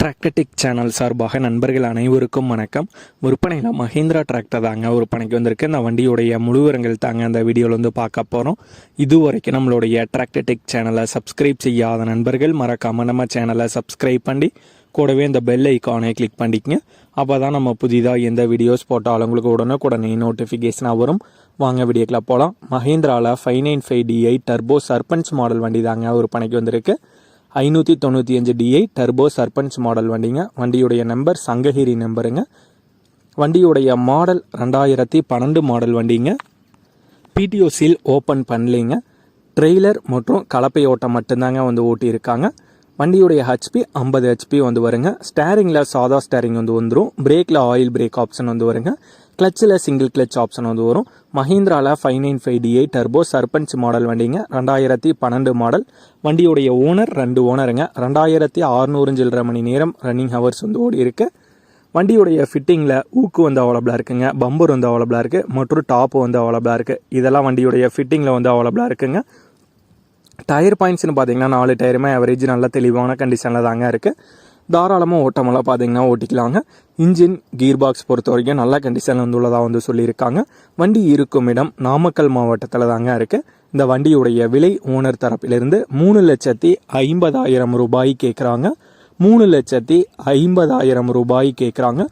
டிராக்டடிக் channel சார்பாக நண்பர்கள் அனைவருக்கும் வணக்கம். விற்பனையில் மஹேந்திரா டிராக்டர் தாங்க விற்பனைக்கு வந்திருக்கு. இந்த வண்டியுடைய முழுவரங்கள் தாங்க அந்த வீடியோவில் வந்து பார்க்க போகிறோம் இதுவரைக்கும் நம்மளுடைய டிராக்டர்டிக் சேனலை சப்ஸ்கிரைப் செய்யாத நண்பர்கள் மறக்காமல் நம்ம சேனலை சப்ஸ்கிரைப் பண்ணி கூடவே இந்த பெல் ஐக்கானை கிளிக் பண்ணிக்கங்க. அப்போ தான் நம்ம புதிதாக எந்த வீடியோஸ் போட்டாலும் உங்களுக்கு உடனுக்குடனே நோட்டிஃபிகேஷனாக வரும். வாங்க வீடியோக்கில் போகலாம் மஹேந்திராவில் five nine five D turbo Sarpanch model வண்டி தாங்க ஒரு பணிக்கு வந்திருக்கு. ஐநூற்றி தொண்ணூற்றி அஞ்சு டிஐ டர்போ சர்பஞ்ச் மாடல் வண்டிங்க. வண்டியுடைய நம்பர் சங்ககிரி நம்பருங்க வண்டியுடைய மாடல் ரெண்டாயிரத்தி பன்னெண்டு மாடல் வண்டிங்க. பிடிஓ சீல் ஓப்பன் பண்ணலைங்க. ட்ரெய்லர் மற்றும் கலப்பை ஓட்டம் மட்டும்தாங்க வந்து ஓட்டியிருக்காங்க. வண்டியுடைய ஹெச்பி ஐம்பது ஹெச்பி வந்து வருங்க. ஸ்டேரிங்கில் சாதா ஸ்டேரிங் வந்து வந்துடும் பிரேக்கில் ஆயில் பிரேக் ஆப்ஷன் வந்து வருங்க. கிளச்சில் சிங்கிள் கிளச் ஆப்ஷன் வந்து வரும். மஹிந்திராவில் five nine five DI turbo Sarpanch model வண்டிங்க. ரெண்டாயிரத்தி பன்னெண்டு மாடல் வண்டியுடைய ஓனர் ரெண்டு ஓனருங்க ரெண்டாயிரத்தி அறுநூறு சில்லரை மணி நேரம் ரன்னிங் ஹவர்ஸ் வந்து ஓடி இருக்கு. வண்டியுடைய ஃபிட்டிங்கில் ஊக்கு வந்து அவைலபிளாக இருக்குங்க. பம்பர் வந்து அவைலபிளாக இருக்குது மற்றும் டாப் வந்து அவைலபிளாக இருக்குது இதெல்லாம் வண்டியுடைய ஃபிட்டிங்கில் வந்து அவைலபிளாக இருக்குங்க. டயர் பாயிண்ட்ஸ்னு பார்த்தீங்கன்னா நாலு டயருமே ஆவரேஜ் நல்ல தெளிவான கண்டிஷனில் தாங்க இருக்குது தாராளமாக ஓட்டமெல்லாம் பார்த்தீங்கன்னா ஓட்டிக்கலாங்க. இன்ஜின் கீர் பாக்ஸ் பொறுத்த வரைக்கும் நல்ல கண்டிஷனில் வந்துள்ளதாக வந்து சொல்லியிருக்காங்க. வண்டி இருக்கும் இடம் நாமக்கல் மாவட்டத்தில் தாங்க இருக்குது இந்த வண்டியுடைய விலை ஓனர் தரப்பிலிருந்து மூணு லட்சத்தி ஐம்பதாயிரம் ரூபாய் கேட்குறாங்க மூணு லட்சத்தி ஐம்பதாயிரம் ரூபாய் கேட்குறாங்க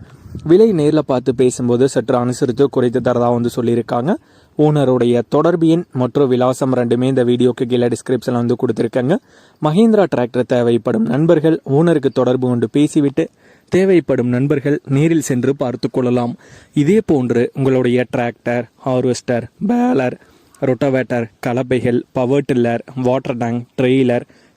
விலை நேரில் பார்த்து பேசும்போது சற்று அனுசரித்து குறைத்து தரதாக வந்து சொல்லியிருக்காங்க. ஓனருடைய தொடர்பு எண் மற்றும் விலாசம் ரெண்டுமே இந்த வீடியோக்கு கீழே டிஸ்கிரிப்ஷனில் வந்து கொடுத்துருக்காங்க. மஹேந்திரா டிராக்டர் தேவைப்படும் நண்பர்கள் ஓனருக்கு தொடர்பு கொண்டு பேசிவிட்டு தேவைப்படும் நண்பர்கள் நேரில் சென்று பார்த்து கொள்ளலாம். இதே போன்று உங்களுடைய tractor harvester baler rotavator கலப்பைகள் power tiller water tank trailer